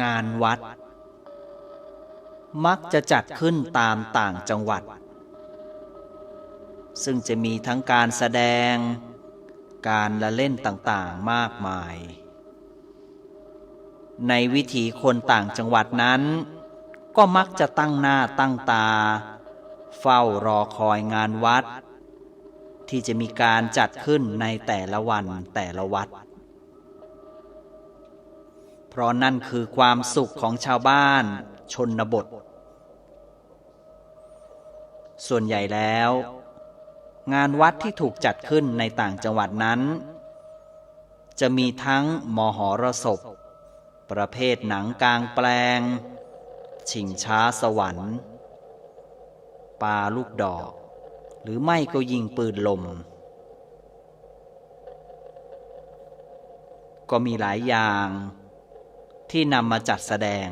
งานวัด มักจะจัดขึ้นตามต่างจังหวัด ซึ่งจะมีทั้งการแสดง การละเล่นต่างๆมากมาย ในวิถีคนต่างจังหวัดนั้น ก็มักจะตั้งหน้าตั้งตา เฝ้ารอคอยงานวัด ที่จะมีการจัดขึ้นในแต่ละวันแต่ละวัด เพราะนั่นคือความสุขของชาวบ้าน ชนบท ส่วนใหญ่แล้ว งานวัดที่ถูกจัดขึ้นในต่างจังหวัดนั้น จะมีทั้งมหรสพ ประเภทหนังกลางแปลง ชิงช้าสวรรค์ปาลูกดอก หรือไม่ก็ยิงปืนลม ก็มีหลายอย่าง ที่นำมาจัดแสดง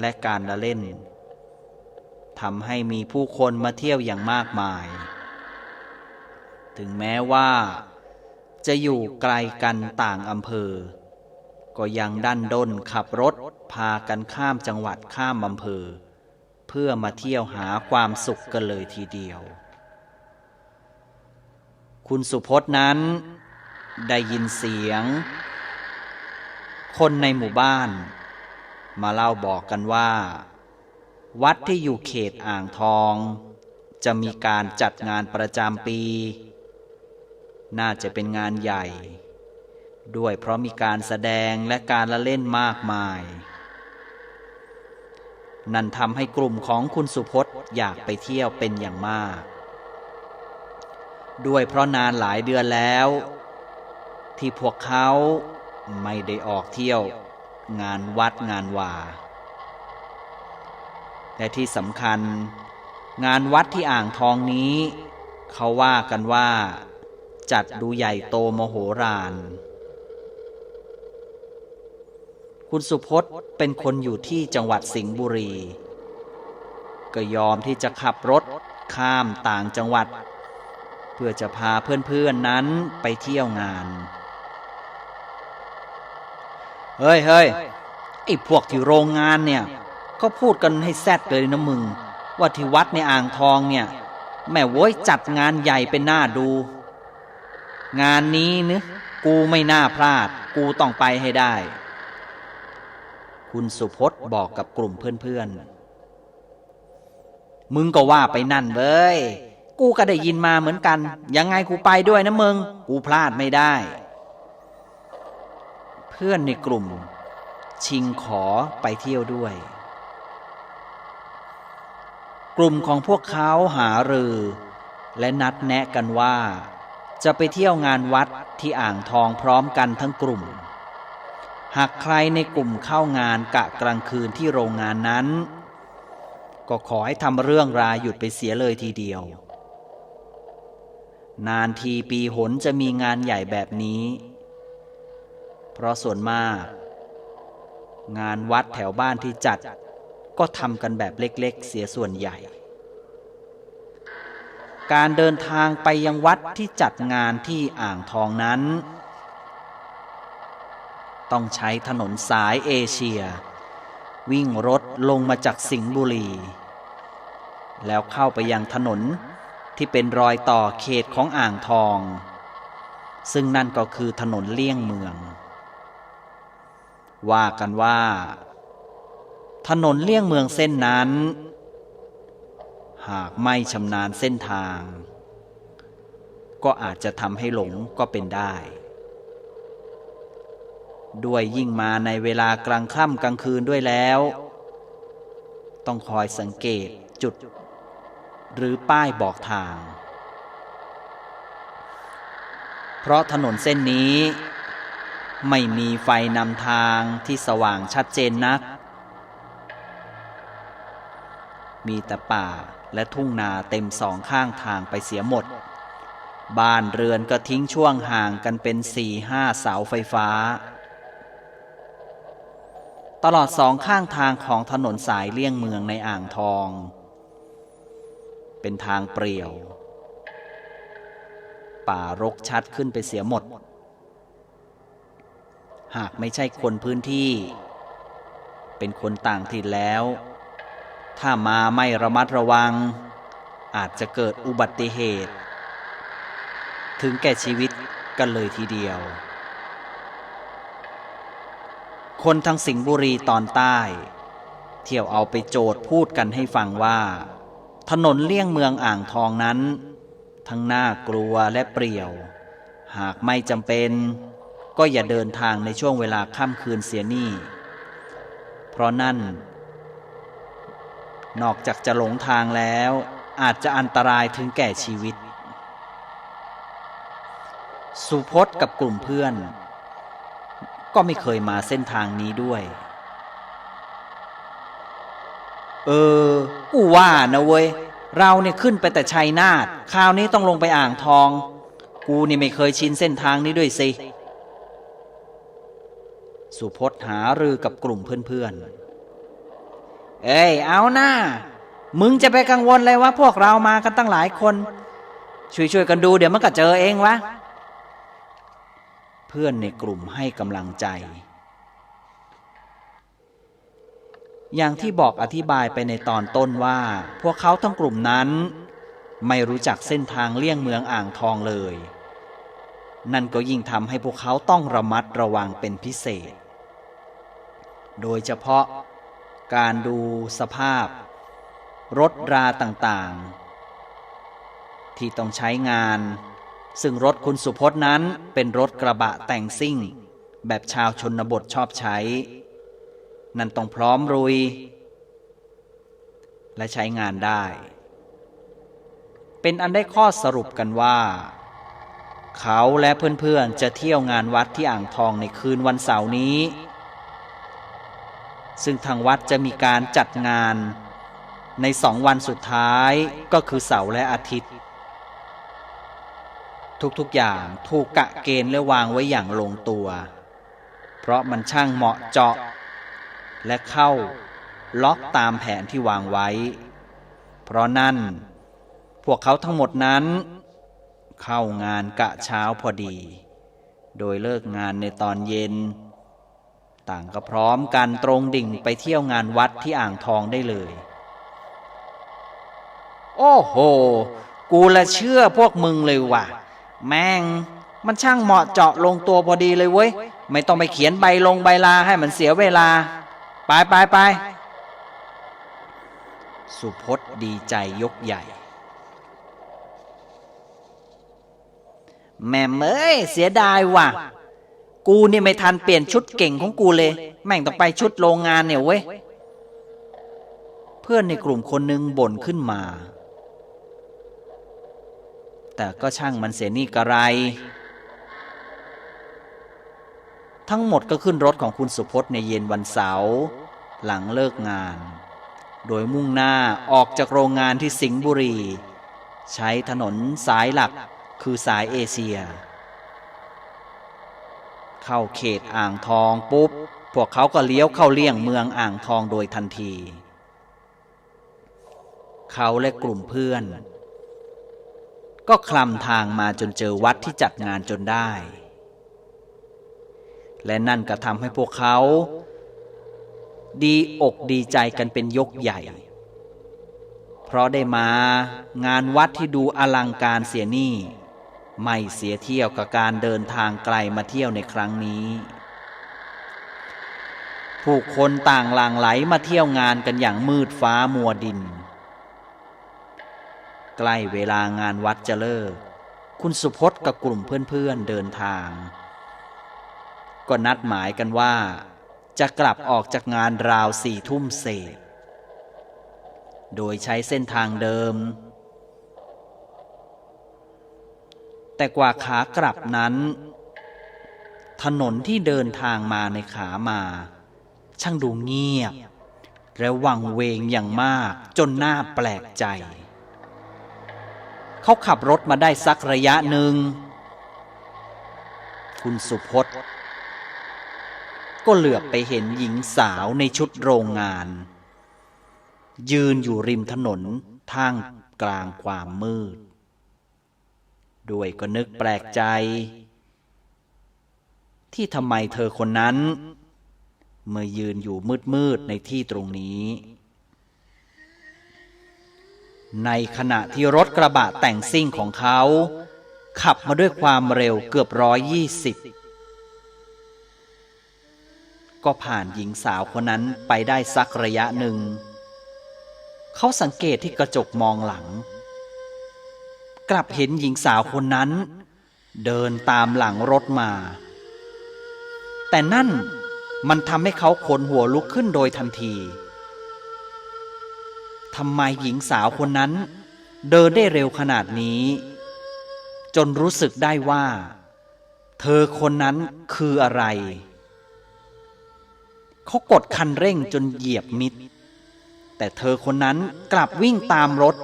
และการละเล่นทำให้มีผู้คนมาเที่ยวอย่างมากมาย ถึงแม้ว่า จะอยู่ไกลกันต่างอำเภอ ก็ยังดันด้นขับรถพากันข้ามจังหวัดข้ามอำเภอ เพื่อมาเที่ยวหาความสุขกันเลยทีเดียว คุณสุพจน์นั้น ได้ยินเสียง คนในหมู่บ้าน มาเล่าบอกกันว่า วัดที่อยู่เขตอ่างทอง จะมีการจัดงานประจำปี น่าจะเป็นงานใหญ่ ด้วยเพราะมีการแสดงและการละเล่นมากมาย นั่นทำให้กลุ่มของคุณสุพจน์อยากไปเที่ยวเป็นอย่างมาก ด้วยเพราะนานหลายเดือนแล้ว ที่พวกเขา ไม่ได้ออกเที่ยว งานวัดงานวา และที่สำคัญ งานวัดที่อ่างทองนี้ เขาว่ากันว่า จัดดูใหญ่โตมโหฬารคุณสุพจน์เป็นคนอยู่ที่จังหวัดสิงห์บุรี ก็ยอมที่จะขับรถข้ามต่างจังหวัด เพื่อจะพาเพื่อนๆนนั้นไปเที่ยวงาน เฮ้ยเฮ้ยไอ้พวกที่โรงงานเนี่ยก็พูดกันให้แซดเลยนะมึง ว่าที่วัดในอ่างทองเนี่ย แม่โว้ยจัดงานใหญ่เป็นหน้าดู งานนี้นึกูไม่น่าพลาด กูต้องไปให้ได้ คุณสุพจน์บอกกับกลุ่มเพื่อนๆ มึงก็ว่าไปนั่นเว้ย กูก็ได้ยินมาเหมือนกัน ยังไงกูไปด้วยนะมึง กูพลาดไม่ได้ เพื่อนในกลุ่ม ชิงขอไปเที่ยวด้วย กลุ่มของพวกเขาหารือ และนัดแนะกันว่า จะไปเที่ยวงานวัดที่อ่างทองพร้อมกันทั้งกลุ่ม หากใครในกลุ่มเข้างานกะกลางคืนที่โรงงานนั้น ก็ขอให้ทำเรื่องราหยุดไปเสียเลยทีเดียว นานทีปีหนจะมีงานใหญ่แบบนี้ เพราะส่วนมาก งานวัดแถวบ้านที่จัด ก็ทำกันแบบเล็กๆ เสียส่วนใหญ่ การเดินทางไปยังวัดที่จัดงานที่อ่างทองนั้น ต้องใช้ถนนสายเอเชีย วิ่งรถลงมาจากสิงห์บุรี แล้วเข้าไปยังถนนที่เป็นรอยต่อเขตของอ่างทอง ซึ่งนั่นก็คือถนนเลี่ยงเมือง ว่ากันว่า ถนนเลี่ยงเมืองเส้นนั้น หากไม่ชำนาญเส้นทาง ก็อาจจะทำให้หลงก็เป็นได้ ด้วยยิ่งมาในเวลากลางค่ำกลางคืนด้วยแล้ว ต้องคอยสังเกตจุด หรือป้ายบอกทาง เพราะถนนเส้นนี้ ไม่มีไฟนำทางที่สว่างชัดเจนนัก มีแต่ป่าและทุ่งนาเต็มสองข้างทางไปเสียหมด บ้านเรือนก็ทิ้งช่วงห่างกันเป็นสี่ห้าเสาไฟฟ้า ตลอดสองข้างทางของถนนสายเลี่ยงเมืองในอ่างทอง เป็นทางเปรี่ยว ป่ารกชัดขึ้นไปเสียหมด หากไม่ใช่คนพื้นที่ เป็นคนต่างถิ่นแล้ว ถ้ามาไม่ระมัดระวัง อาจจะเกิดอุบัติเหตุ ถึงแก่ชีวิตกันเลยทีเดียว คนทางสิงห์บุรีตอนใต้ เที่ยวเอาไปโจทย์พูดกันให้ฟังว่า ถนนเลี่ยงเมืองอ่างทองนั้น ทั้งน่ากลัวและเปรี่ยว หากไม่จำเป็น ก็อย่าเดินทางในช่วงเวลาค่ำคืนเสียนี่ เพราะนั่น นอกจากจะหลงทางแล้ว อาจจะอันตรายถึงแก่ชีวิต สุพจน์กับกลุ่มเพื่อน ก็ไม่เคยมาเส้นทางนี้ด้วย เออ กูว่านะเว้ย เราเนี่ยขึ้นไปแต่ชัยนาทคราวนี้ต้องลงไปอ่างทอง กูนี่ไม่เคยชินเส้นทางนี้ด้วยสิ สุพจน์หารือกับกลุ่มเพื่อนๆ เอ้ย เอาหน้า มึงจะไปกังวลเลยว่าพวกเรามากันตั้งหลายคน ช่วยๆกันดูเดี๋ยวมันก็เจอเองวะ เพื่อนในกลุ่มให้กำลังใจ อย่างที่บอกอธิบายไปในตอนต้นว่า พวกเขาทั้งกลุ่มนั้น ไม่รู้จักเส้นทางเลี่ยงเมืองอ่างทองเลยนั่นก็ยิ่งทำให้พวกเขาต้องระมัดระวังเป็นพิเศษ โดยเฉพาะการดูสภาพ รถราต่างๆ ที่ต้องใช้งาน ซึ่งรถคุณสุพจน์นั้นเป็นรถกระบะแต่งซิ่ง แบบชาวชนบทชอบใช้ นั่นต้องพร้อมรุย และใช้งานได้ เป็นอันได้ข้อสรุปกันว่า เขาและเพื่อนๆจะเที่ยวงานวัดที่อ่างทองในคืนวันเสาร์นี้ ซึ่งทางวัดจะมีการจัดงาน ในสองวันสุดท้ายก็คือเสาร์และอาทิตย์ ทุกๆอย่างถูกกะเกณฑ์และวางไว้อย่างลงตัว เพราะมันช่างเหมาะเจาะ และเข้าล็อกตามแผนที่วางไว้ เพราะนั่น พวกเขาทั้งหมดนั้น เข้างานกะเช้าพอดี โดยเลิกงานในตอนเย็น ต่างก็พร้อมกันตรงดิ่งไปเที่ยวงานวัดที่อ่างทองได้เลย โอ้โห กูละเชื่อพวกมึงเลยว่ะ แม่ง มันช่างเหมาะเจาะลงตัวพอดีเลยเว้ย ไม่ต้องไปเขียนใบลงใบลาให้มันเสียเวลา ไปไปไป สุพจน์ดีใจยกใหญ่ แม่เอ้ยเสียดายว่ะ กูนี่ไม่ทันเปลี่ยนชุดเก่งของกูเลย แม่งต้องไปชุดโรงงานเนี่ยเว้ย เพื่อนในกลุ่มคนหนึ่งบ่นขึ้นมา แต่ก็ช่างมันเสียนี่กระไร ทั้งหมดก็ขึ้นรถของคุณสุพจน์ในเย็นวันเสาร์หลังเลิกงาน โดยมุ่งหน้าออกจากโรงงานที่สิงห์บุรี ใช้ถนนสายหลักคือสายเอเชีย เข้าเขตอ่างทองปุ๊บ พวกเขาก็เลี้ยวเข้าเลี่ยงเมืองอ่างทองโดยทันที เขาและกลุ่มเพื่อน ก็คลำทางมาจนเจอวัดที่จัดงานจนได้ และนั่นก็ทำให้พวกเขา ดีอกดีใจกันเป็นยกใหญ่ เพราะได้มางานวัดที่ดูอลังการเสียนี่ ไม่เสียเที่ยวกับการเดินทางไกลมาเที่ยวในครั้งนี้ ผู้คนต่างหลั่งไหลมาเที่ยวงานกันอย่างมืดฟ้ามัวดิน ใกล้เวลางานวัดจะเลิก คุณสุพจน์กับกลุ่มเพื่อนๆเดินทาง ก็นัดหมายกันว่า จะกลับออกจากงานราวสี่ทุ่มเศษ โดยใช้เส้นทางเดิม แต่กว่าขากลับนั้น ถนนที่เดินทางมาในขามา ช่างดูเงียบ และวังเวงอย่างมากจนน่าแปลกใจ เขาขับรถมาได้สักระยะหนึ่ง คุณสุพจน์ ก็เหลือบไปเห็นหญิงสาวในชุดโรงงาน ยืนอยู่ริมถนนทางกลางความมืด ด้วยก็นึกแปลกใจ ที่ทำไมเธอคนนั้น เมื่อยืนอยู่มืดๆในที่ตรงนี้ ในขณะที่รถกระบะแต่งซิ่งของเขา ขับมาด้วยความเร็วเกือบร้อยยี่สิบก็ผ่านหญิงสาวคนนั้นไปได้สักระยะหนึ่ง เขาสังเกตที่กระจกมองหลัง กลับเห็นหญิงสาวคนนั้น เดินตามหลังรถมา แต่นั่นมันทำให้เขาขนหัวลุกขึ้นโดยทันทีทำไมหญิงสาวคนนั้น เดินได้เร็วขนาดนี้ จนรู้สึกได้ว่า เธอคนนั้นคืออะไร เขากดคันเร่งจนเหยียบมิด แต่เธอคนนั้นกลับวิ่งตามรถ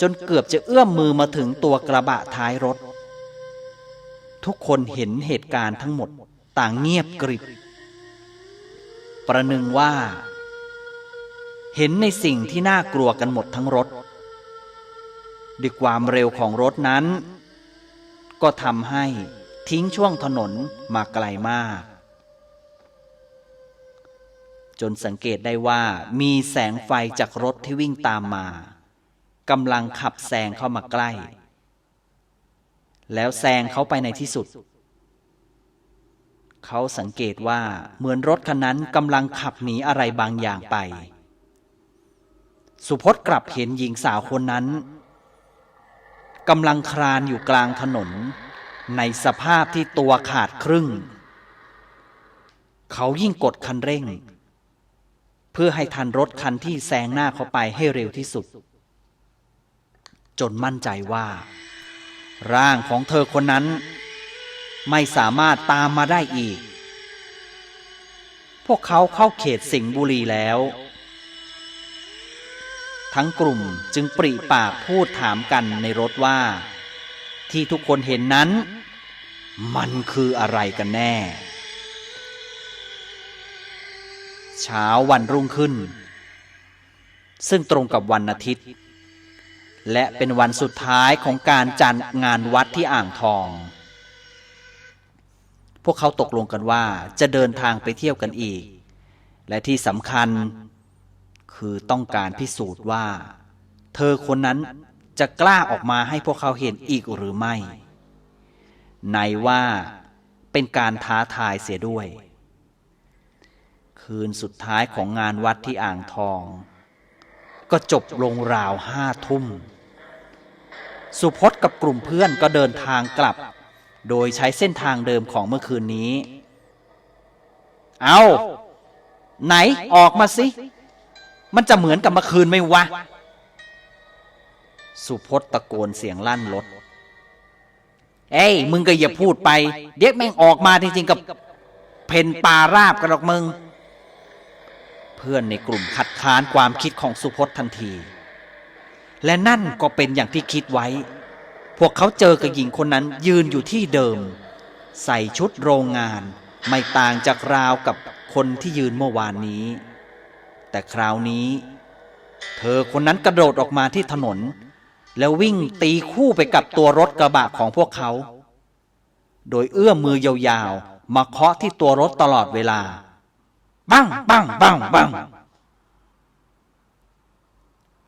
จนเกือบจะเอื้อมมือมาถึงตัวกระบะท้ายรถ ทุกคนเห็นเหตุการณ์ทั้งหมดต่างเงียบกริบ ประหนึ่งว่า เห็นในสิ่งที่น่ากลัวกันหมดทั้งรถด้วยความเร็วของรถนั้น ก็ทำให้ทิ้งช่วงถนนมาไกลมาก จนสังเกตได้ว่ามีแสงไฟจากรถที่วิ่งตามมา กำลังขับแซงเข้ามาใกล้ แล้วแซงเขาไปในที่สุด เขาสังเกตว่าเหมือนรถคันนั้นกำลังขับหนีอะไรบางอย่างไป สุพจน์กลับเห็นหญิงสาวคนนั้นกำลังคลานอยู่กลางถนน ในสภาพที่ตัวขาดครึ่ง เขายิ่งกดคันเร่ง เพื่อให้ทันรถคันที่แซงหน้าเขาไปให้เร็วที่สุด จนมั่นใจว่า ร่างของเธอคนนั้น ไม่สามารถตามมาได้อีก พวกเขาเข้าเขตสิงห์บุรีแล้ว ทั้งกลุ่มจึงปริปากพูดถามกันในรถว่า ที่ทุกคนเห็นนั้น มันคืออะไรกันแน่ เช้าวันรุ่งขึ้น ซึ่งตรงกับวันอาทิตย์ และเป็นวันสุดท้ายของการจัดงานวัดที่อ่างทอง พวกเขาตกลงกันว่าจะเดินทางไปเที่ยวกันอีก และที่สำคัญ คือต้องการพิสูจน์ว่า เธอคนนั้นจะกล้าออกมาให้พวกเขาเห็นอีกหรือไม่ในว่าเป็นการท้าทายเสียด้วย คืนสุดท้ายของงานวัดที่อ่างทอง ก็จบลงราวห้าทุ่ม สุพจน์กับกลุ่มเพื่อนก็เดินทางกลับ โดยใช้เส้นทางเดิมของเมื่อคืนนี้ เอาไหนออกมาสิ มันจะเหมือนกับเมื่อคืนไหมวะ สุพจน์ตะโกนเสียงลั่นรถ เอ้ย มึงก็อย่าพูดไป เดี๋ยวแม่งออกมาจริงๆกับ เพนปลาราบกันหรอกมึง เพื่อนในกลุ่มคัดค้านความคิดของสุพจน์ทันที และนั่นก็เป็นอย่างที่คิดไว้ พวกเขาเจอกับหญิงคนนั้นยืนอยู่ที่เดิม ใส่ชุดโรงงาน ไม่ต่างจากราวกับคนที่ยืนเมื่อวานนี้ แต่คราวนี้ เธอคนนั้นกระโดดออกมาที่ถนน แล้ววิ่งตีคู่ไปกับตัวรถกระบะของพวกเขา โดยเอื้อมมือยาวๆมาเคาะที่ตัวรถตลอดเวลาปังปังปังปัง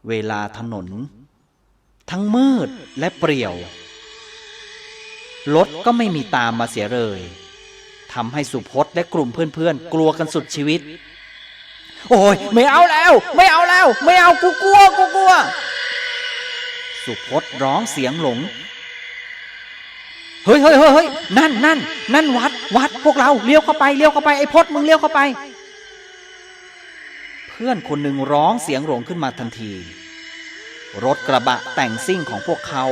เวลาถนน ทั้งมืดและเปรี่ยว รถก็ไม่มีตามมาเสียเลยทำให้สุพจน์และกลุ่มเพื่อนๆ กลัวกันสุดชีวิต โอ้ยไม่เอาแล้ว ไม่เอาแล้ว ไม่เอากูกลัวกูกลัว สุพจน์ร้องเสียงหลงเฮ้ยเฮ้ยเฮ้ยนั่นนั่นนั่นวัด วัดพวกเราเลี้ยวเข้าไปเลี้ยวเข้าไปไอ้พจน์มึงเลี้ยวเข้าไป พื่อนคนหนึ่งร้องเสียงหลงขึ้นมาทันที รถกระบะแต่งซิ่งของพวกเขา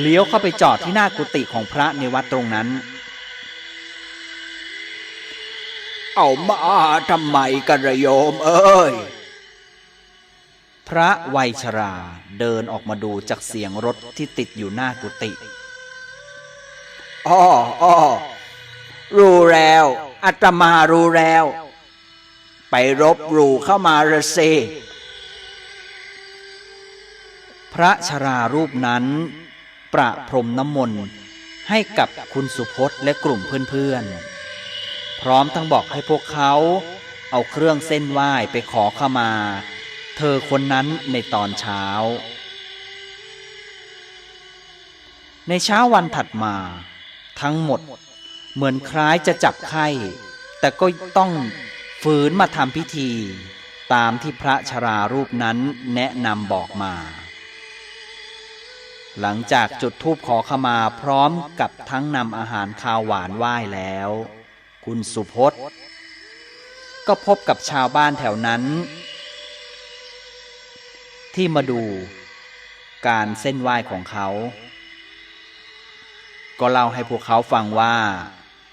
เลี้ยวเข้าไปจอดที่หน้ากุฏิของพระในวัดตรงนั้น เอามาทำไมกันระโยมเอ้ย พระวัยชราเดินออกมาดูจากเสียงรถที่ติดอยู่หน้ากุฏิอ้ออ้อรู้แล้วอาตมารู้แล้ว ไปรบหรูเข้ามาระเซ พระชรารูปนั้น ประพรมน้ำมนต์ให้กับคุณสุพจน์และกลุ่มเพื่อนๆ พร้อมทั้งบอกให้พวกเขาเอาเครื่องเส้นไหว้ไปขอขมา เธอคนนั้นในตอนเช้า ในเช้าวันถัดมา ทั้งหมดเหมือนคล้ายจะจับไข้ แต่ก็ต้อง ฝืนมาทำพิธี ตามที่พระชรารูปนั้นแนะนำบอกมา หลังจากจุดธูปขอขมาพร้อมกับทั้งนำอาหารคาวหวานไหว้แล้ว คุณสุพจน์ ก็พบกับชาวบ้านแถวนั้น ที่มาดูการเส้นไหว้ของเขา ก็เล่าให้พวกเขาฟังว่า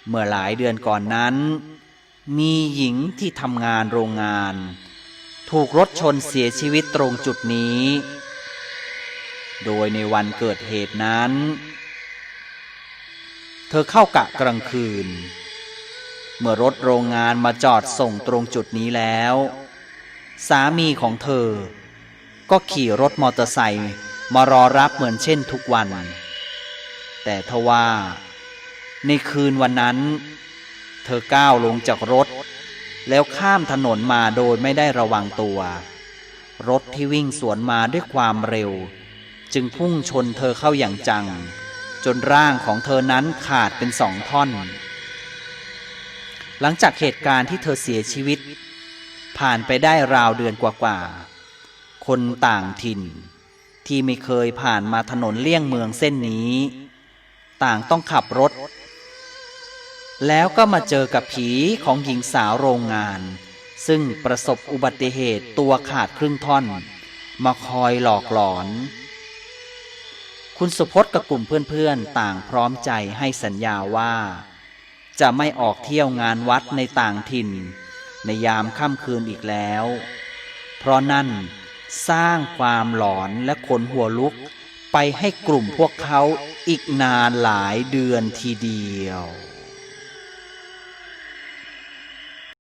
เมื่อหลายเดือนก่อนนั้น มีหญิงที่ทำงานโรงงาน ถูกรถชนเสียชีวิตตรงจุดนี้ โดยในวันเกิดเหตุนั้น เธอเข้ากะกลางคืน เมื่อรถโรงงานมาจอดส่งตรงจุดนี้แล้ว สามีของเธอ ก็ขี่รถมอเตอร์ไซค์มารอรับเหมือนเช่นทุกวัน แต่ทว่า ในคืนวันนั้น เธอก้าวลงจากรถ แล้วข้ามถนนมาโดยไม่ได้ระวังตัว รถที่วิ่งสวนมาด้วยความเร็ว จึงพุ่งชนเธอเข้าอย่างจัง จนร่างของเธอนั้นขาดเป็นสองท่อน หลังจากเหตุการณ์ที่เธอเสียชีวิต ผ่านไปได้ราวเดือนกว่าๆคนต่างถิ่น ที่ไม่เคยผ่านมาถนนเลี่ยงเมืองเส้นนี้ ต่างต้องขับรถ แล้วก็มาเจอกับผีของหญิงสาวโรงงาน ซึ่งประสบอุบัติเหตุตัวขาดครึ่งท่อน มาคอยหลอกหลอน คุณสุพจน์กับกลุ่มเพื่อนๆ ต่างพร้อมใจให้สัญญาว่า จะไม่ออกเที่ยวงานวัดในต่างถิ่น ในยามค่ำคืนอีกแล้ว เพราะนั่นสร้างความหลอนและขนหัวลุกไปให้กลุ่มพวกเขาอีกนานหลายเดือนทีเดียว